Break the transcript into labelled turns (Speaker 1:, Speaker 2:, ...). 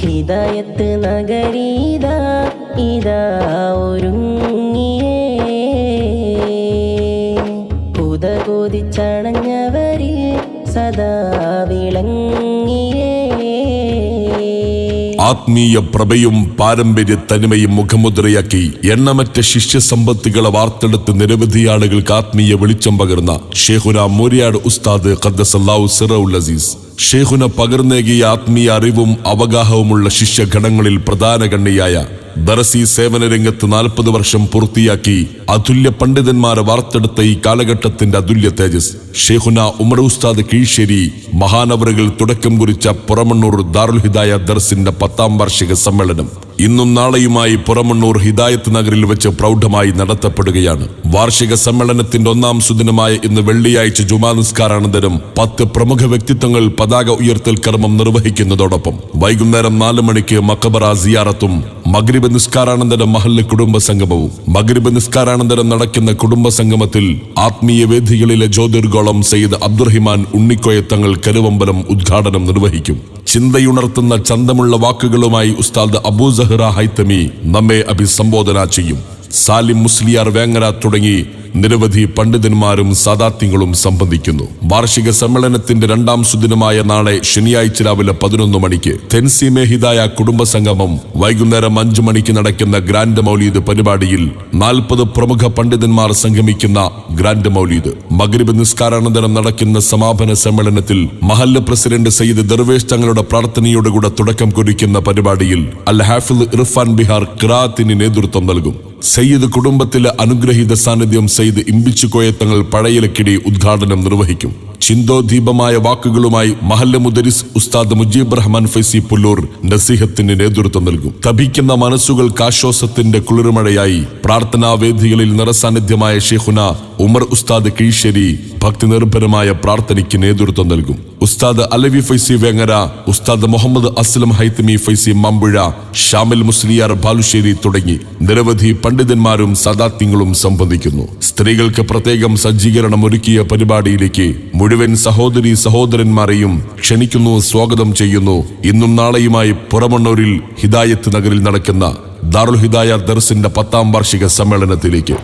Speaker 1: ഹിദായത്ത് നഗരീത ഇതാ ഒരുങ്ങിയേ. കുതകൊതിച്ചണഞ്ഞവരിൽ സദാ വിളങ്ങിയേ.
Speaker 2: ആത്മീയ പ്രഭയും പാരമ്പര്യ തനിമയും മുഖമുദ്രയാക്കി എണ്ണമറ്റ ശിഷ്യസമ്പത്തുകളെ വാർത്തെടുത്ത് നിരവധി ആളുകൾക്ക് ആത്മീയ വെളിച്ചം പകർന്ന ഷേഹുന മോര്യാട് ഉസ്താദ് ഖദ്ദസല്ലാഹു സിറൌൽ അസീസ്. ഷേഹുന പകർന്നേകിയ ആത്മീയ അറിവും അവഗാഹവുമുള്ള ശിഷ്യഗണങ്ങളിൽ പ്രധാന കണ്ണിയായ ദറസി സേവന രംഗത്ത് നാൽപ്പത് വർഷം പൂർത്തിയാക്കി അതുല്യ പണ്ഡിതന്മാരെ വാർത്തെടുത്ത ഈ കാലഘട്ടത്തിന്റെ അതുല്യ തേജസ്. ഷെഹുന ഉമർ ഉസ്താദ് കീഴ്ശേരി മഹാനവറുകൾ തുടക്കം കുറിച്ച പുറമണ്ണൂർ ദാറുൽ ഹിദായ ദർസിന്റെ പത്താം വാർഷിക സമ്മേളനം. ഇന്നും നാളെയുമായി പുറമണ്ണൂർ ഹിദായത്ത് നഗറിൽ വെച്ച് പ്രൗഢമായി നടത്തപ്പെടുകയാണ്. വാർഷിക സമ്മേളനത്തിന്റെ ഒന്നാം സുദിനമായ ഇന്ന് വെള്ളിയാഴ്ച ജുമാ നിസ്കാരാനന്തരം പത്ത് പ്രമുഖ വ്യക്തിത്വങ്ങൾ പതാക ഉയർത്തൽ കർമ്മം നിർവഹിക്കുന്നതോടൊപ്പം വൈകുന്നേരം നാല് മണിക്ക് മക്കബറ സിയാറത്തും മഗ്രിബ് നിസ്കാരാനന്തരം മഹല്ല് കുടുംബ സംഗമവും മഗ്രിബ് നിസ്കാരാനന്തരം നടക്കുന്ന കുടുംബ സംഗമത്തിൽ ആത്മീയ വേദികളിലെ ജ്യോതിർഗോളം സയ്യിദ് അബ്ദുറഹിമാൻ ഉണ്ണിക്കോയ തങ്ങൾ കരുവമ്പലം ഉദ്ഘാടനം നിർവഹിക്കും. ചിന്തയുണർത്തുന്ന ചന്തമുള്ള വാക്കുകളുമായി ഉസ്താദ് അബൂ സഹ്റ ഹൈത്തമി നമ്മെ അഭിസംബോധന ചെയ്യും. സാലിം മുസ്ലിയാർ വേങ്ങര തുടങ്ങി നിരവധി പണ്ഡിതന്മാരും സാദാത്യങ്ങളും സംബന്ധിക്കുന്നു. വാർഷിക സമ്മേളനത്തിന്റെ രണ്ടാം സുദിനമായ നാളെ ശനിയാഴ്ച രാവിലെ പതിനൊന്ന് മണിക്ക് തെൻസിമെ ഹിദായ കുടുംബ സംഗമം വൈകുന്നേരം അഞ്ചു മണിക്ക് നടക്കുന്ന ഗ്രാൻഡ് മൗലീദ് പരിപാടിയിൽ നാൽപ്പത് പ്രമുഖ പണ്ഡിതന്മാർ സംഗമിക്കുന്ന ഗ്രാൻഡ് മൗലീദ്. മഗ്രിബ് നിസ്കാരാനന്തരം നടക്കുന്ന സമാപന സമ്മേളനത്തിൽ മഹല്ല പ്രസിഡന്റ് സയ്യിദ് ദർവേഷ് തങ്ങളുടെ പ്രാർത്ഥനയോടുകൂടെ തുടക്കം കുറിക്കുന്ന പരിപാടിയിൽ അൽ ഹാഫിദ് ഇർഫാൻ ബിഹാർ ഖിറാത്തിന് നേതൃത്വം നൽകും. സയ്യിദ് കുടുംബത്തിലെ അനുഗ്രഹീത സാന്നിധ്യം സയ്യിദ് ഇമ്പിച്ചുകോയ തങ്ങൾ പഴയലക്കിടി ഉദ്ഘാടനം നിർവഹിക്കും. ചിന്തോദീപമായ വാക്കുകളുമായി മഹല്ല മുദരിസ് ഉസ്താദ് മുജീബ് റഹ്മാൻ ഫൈസി പുല്ലൂർ നസീഹത്തിന് നേതൃത്വം നൽകും. തപിക്കുന്ന മനസ്സുകൾക്ക് ആശ്വാസത്തിന്റെ കുളിർമഴയായി പ്രാർത്ഥനാവേദികളിൽ നിറസാന്നിധ്യമായ ഷെയ്ഖുന ഉമർ ഉസ്താദ് കീഴ്ശേരി ഭക്തി നിർഭരമായ പ്രാർത്ഥനയ്ക്ക് നേതൃത്വം നൽകും. ഉസ്താദ് അലവി ഫൈസി വേങ്ങര ഉസ്താദ് മുഹമ്മദ് അസ്ലം ഹൈത്തമി ഫൈസി മമ്പുഴ ഷാമിൽ മുസ്ലിയാർ ബാലുശ്ശേരി തുടങ്ങി നിരവധി പണ്ഡിതന്മാരും സദാത്യങ്ങളും സംബന്ധിക്കുന്നു. സ്ത്രീകൾക്ക് പ്രത്യേകം സജ്ജീകരണം ഒരുക്കിയ പരിപാടിയിലേക്ക് മുഴുവൻ സഹോദരി സഹോദരന്മാരെയും ക്ഷണിക്കുന്നു സ്വാഗതം ചെയ്യുന്നു. ഇന്നും നാളെയുമായി പുറമണ്ണൂരിൽ ഹിദായത്ത് നഗറിൽ നടക്കുന്ന ദാറുൽ ഹിദായ ദർസിന്റെ പത്താം വാർഷിക സമ്മേളനത്തിലേക്ക്.